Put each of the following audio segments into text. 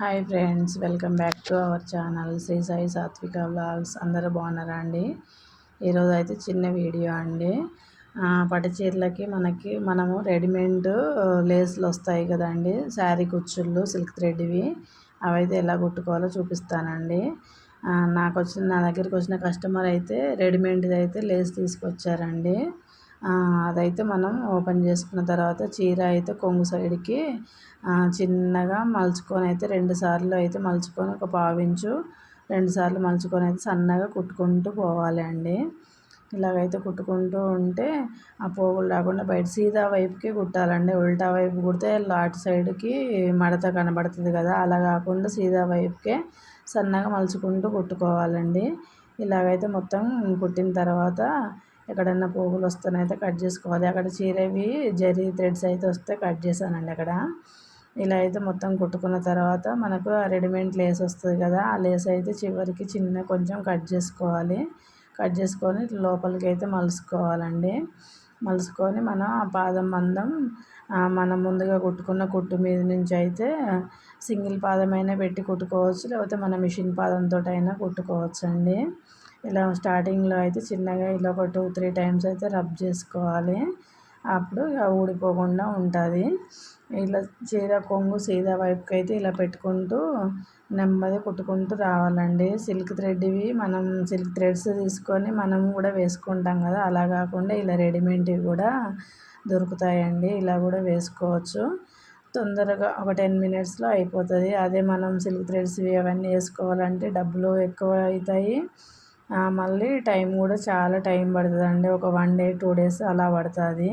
Hi friends welcome back to our channel Shri Sai Satvika blogs అందరూ బాగున్నారా అండి? ఈరోజు అయితే చిన్న వీడియో అండి. పట్టు చీరలకి మనకి మనము రెడీమేడ్ లేస్లు వస్తాయి కదండి. శారీ కుచ్చుళ్ళు సిల్క్ థ్రెడ్వి. అవైతే ఎలా కుట్టుకోవాలో చూపిస్తానండి. నాకు వచ్చిన నా దగ్గరికి వచ్చిన కస్టమర్ అయితే రెడీమేడ్ది అయితే లేస్ తీసుకొచ్చారండి. అదైతే మనం ఓపెన్ చేసుకున్న తర్వాత చీర అయితే కొంగు సైడ్కి చిన్నగా మలుచుకొని అయితే రెండు సార్లు అయితే మలుచుకొని ఒక పావించు రెండు సార్లు మలుచుకొని అయితే సన్నగా కుట్టుకుంటూ పోవాలి అండి. ఇలాగైతే కుట్టుకుంటూ ఉంటే ఆ పోగులు రాకుండా బయట సీదా వైపుకి కుట్టాలండి. ఉల్టా వైపు కుడితే లాట్ సైడ్కి మడత కనబడుతుంది కదా అలా కాకుండా సీదా వైపుకే సన్నగా మలుచుకుంటూ కుట్టుకోవాలండి. ఇలాగైతే మొత్తం కుట్టిన తర్వాత ఎక్కడన్నా పోగులు వస్తేనైతే కట్ చేసుకోవాలి. అక్కడ చీరవి జరీ థ్రెడ్స్ అయితే వస్తే కట్ చేశానండి అక్కడ. ఇలా అయితే మొత్తం కుట్టుకున్న తర్వాత మనకు రెడీమేడ్ లేస్ వస్తుంది కదా ఆ లేస్ అయితే చివరికి చిన్న కొంచెం కట్ చేసుకోవాలి. కట్ చేసుకొని లోపలికి అయితే మలుసుకోవాలండి. మలుసుకొని మనం ఆ పాదం మందం మనం ముందుగా కుట్టుకున్న కుట్టు మీద నుంచి అయితే సింగిల్ పాదమైనా పెట్టి కుట్టుకోవచ్చు లేకపోతే మన మిషన్ పాదంతో అయినా కుట్టుకోవచ్చు అండి ఇలా స్టార్టింగ్లో అయితే చిన్నగా ఇలా ఒక టూ త్రీ టైమ్స్ అయితే రబ్ చేసుకోవాలి. అప్పుడు ఊడిపోకుండా ఉంటుంది. ఇలా చీర కొంగు సీదా వైపుకి అయితే ఇలా పెట్టుకుంటూ నెమ్మది కుట్టుకుంటూ రావాలండి. సిల్క్ థ్రెడ్వి మనం సిల్క్ థ్రెడ్స్ తీసుకొని మనం కూడా వేసుకుంటాం కదా అలా కాకుండా ఇలా రెడీమేడ్వి కూడా దొరుకుతాయండి. ఇలా కూడా వేసుకోవచ్చు. తొందరగా ఒక టెన్ మినిట్స్లో అయిపోతుంది. అదే మనం సిల్క్ థ్రెడ్స్ అవన్నీ వేసుకోవాలంటే డబ్బులు ఎక్కువ అవుతాయి. మళ్ళీ టైం కూడా చాలా టైం పడుతుందండి. ఒక వన్ డే టూ డేస్ అలా పడుతుంది.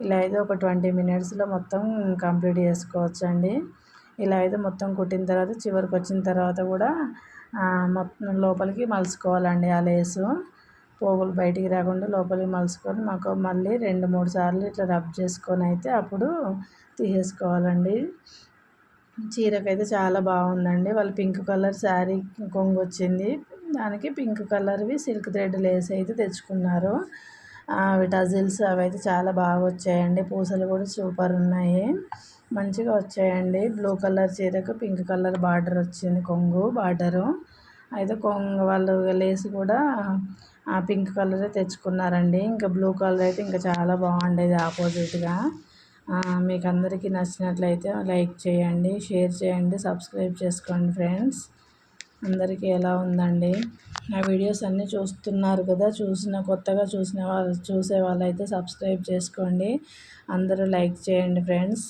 ఇలా అయితే ఒక ట్వంటీ మినిట్స్లో మొత్తం కంప్లీట్ చేసుకోవచ్చు అండి ఇలా అయితే మొత్తం కుట్టిన తర్వాత చివరికి వచ్చిన తర్వాత కూడా మొత్తం లోపలికి మలుచుకోవాలండి ఆ లేసు. పోగులు బయటికి రాకుండా లోపలికి మలుచుకొని మాకు మళ్ళీ రెండు మూడు సార్లు ఇట్లా రబ్ చేసుకొని అయితే అప్పుడు తీసేసుకోవాలండి. చీరకైతే చాలా బాగుందండి. వాళ్ళు పింక్ కలర్ శారీ కొంగు వచ్చింది దానికి పింక్ కలర్వి సిల్క్ థ్రెడ్ లేస్ అయితే తెచ్చుకున్నారు. అవి టజిల్స్ అవి అయితే చాలా బాగా వచ్చాయండి. పూసలు కూడా సూపర్ ఉన్నాయి. మంచిగా వచ్చాయండి. బ్లూ కలర్ చీరకు పింక్ కలర్ బార్డర్ వచ్చింది కొంగు బార్డరు. అయితే కొంగు వాళ్ళు లేసి కూడా ఆ పింక్ కలరే తెచ్చుకున్నారండి. ఇంకా బ్లూ కలర్ అయితే ఇంకా చాలా బాగుండేది ఆపోజిట్గా. మీకు అందరికీ నచ్చినట్లయితే లైక్ చేయండి షేర్ చేయండి సబ్స్క్రైబ్ చేసుకోండి ఫ్రెండ్స్. అందరికీ ఎలా ఉందండి? నా వీడియోస్ అన్నీ చూస్తున్నారు కదా చూసిన కొత్తగా చూసిన వాళ్ళు చూసే వాళ్ళైతే సబ్స్క్రైబ్ చేసుకోండి. అందరూ లైక్ చేయండి ఫ్రెండ్స్.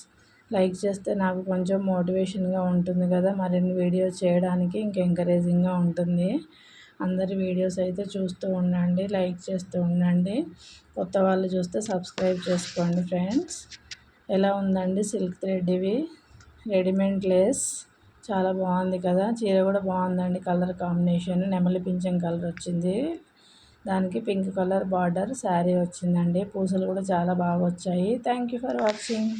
లైక్ చేస్తే నాకు కొంచెం మోటివేషన్గా ఉంటుంది కదా మరిన్ని వీడియోస్ చేయడానికి ఇంక ఎంకరేజింగ్గా ఉంటుంది. అందరి వీడియోస్ అయితే చూస్తూ ఉండండి లైక్ చేస్తూ ఉండండి. కొత్త వాళ్ళు చూస్తే సబ్స్క్రైబ్ చేసుకోండి ఫ్రెండ్స్. ఎలా ఉందండి సిల్క్ థ్రెడ్ ఇవి? Readymade lace? చాలా బాగుంది కదా. చీర కూడా బాగుందండి. Colour combination. నెమలి పింఛం కలర్ వచ్చింది. దానికి పింక్ కలర్ బార్డర్ శారీ వచ్చిందండి. పూసలు కూడా చాలా బాగా వచ్చాయి. Thank for watching.